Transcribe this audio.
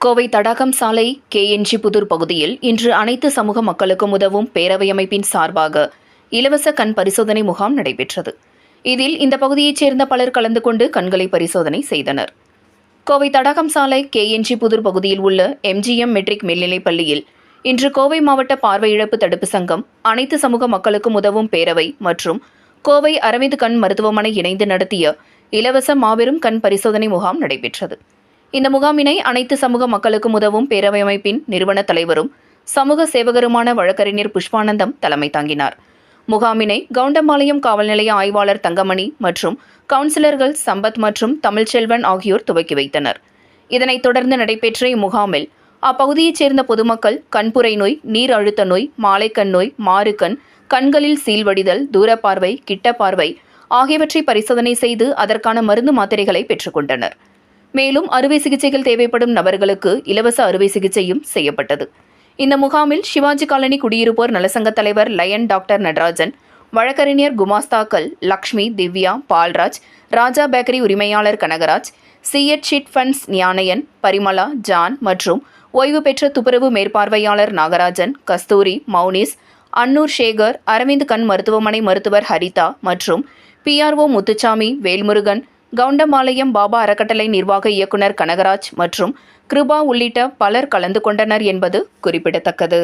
கோவை தடாகம் சாலை கேஎன்ஜி புதூர் பகுதியில் இன்று அனைத்து சமூக மக்களுக்கும் உதவும் பேரவை அமைப்பின் சார்பாக இலவச கண் பரிசோதனை முகாம் நடைபெற்றது. இதில் இந்த பகுதியைச் சேர்ந்த பலர் கலந்து கொண்டு கண்களை பரிசோதனை செய்தனர். கோவை தடாகம் சாலை கேஎன்ஜி புதூர் பகுதியில் உள்ள எம்ஜிஎம் மெட்ரிக் மேல்நிலைப் பள்ளியில் இன்று கோவை மாவட்ட பார்வை இழப்பு தடுப்பு சங்கம் அனைத்து சமூக மக்களுக்கும் உதவும் பேரவை மற்றும் கோவை அரவிந்த் கண் மருத்துவமனை இணைந்து நடத்திய இலவச மாபெரும் கண் பரிசோதனை முகாம் நடைபெற்றது. இந்த முகாமினை அனைத்து சமூக மக்களுக்கும் உதவும் பேரவை அமைப்பின் நிறுவன தலைவரும் சமூக சேவகருமான வழக்கறிஞர் புஷ்பானந்தம் தலைமை தாங்கினார். முகாமினை கவுண்டம்பாளையம் காவல் நிலைய ஆய்வாளர் தங்கமணி மற்றும் கவுன்சிலர்கள் சம்பத் மற்றும் தமிழ்ச்செல்வன் ஆகியோர் துவக்கி வைத்தனர். இதனைத் தொடர்ந்து நடைபெற்ற இம்முகாமில் அப்பகுதியைச் சேர்ந்த பொதுமக்கள் கண்புரை நோய் நீர் அழுத்த நோய் மாலைக்கண் நோய் மாறுக்கண் கண்களில் சீல்வடிதல் தூரப்பார்வை கிட்டப்பார்வை ஆகியவற்றை பரிசோதனை செய்து அதற்கான மருந்து மாத்திரைகளை பெற்றுக்கொண்டனர் மேலும் அறுவை சிகிச்சைகள் தேவைப்படும் நபர்களுக்கு இலவச அறுவை சிகிச்சையும் செய்யப்பட்டது. இந்த முகாமில் சிவாஜி காலனி குடியிருப்போர் நலசங்க தலைவர் லயன் டாக்டர் நடராஜன் வழக்கறிஞர் குமாஸ்தாக்கள் லக்ஷ்மி திவ்யா பால்ராஜ் ராஜா பேக்கரி உரிமையாளர் கனகராஜ் சிஎட் ஷிட் ஃபண்ட்ஸ் ஞானயன் பரிமளா ஜான் மற்றும் ஓய்வு பெற்ற துப்புரவு மேற்பார்வையாளர் நாகராஜன் கஸ்தூரி மௌனிஸ் அன்னூர் சேகர் அரவிந்த் கண் மருத்துவமனை மருத்துவர் ஹரிதா மற்றும் பிஆர்ஓ முத்துச்சாமி வேல்முருகன் கவுண்டமாலயம் பாபா அறக்கட்டளை நிர்வாக இயக்குனர் கனகராஜ் மற்றும் கிருபா உள்ளிட்ட பலர் கலந்து கொண்டனர் என்பது குறிப்பிடத்தக்கது.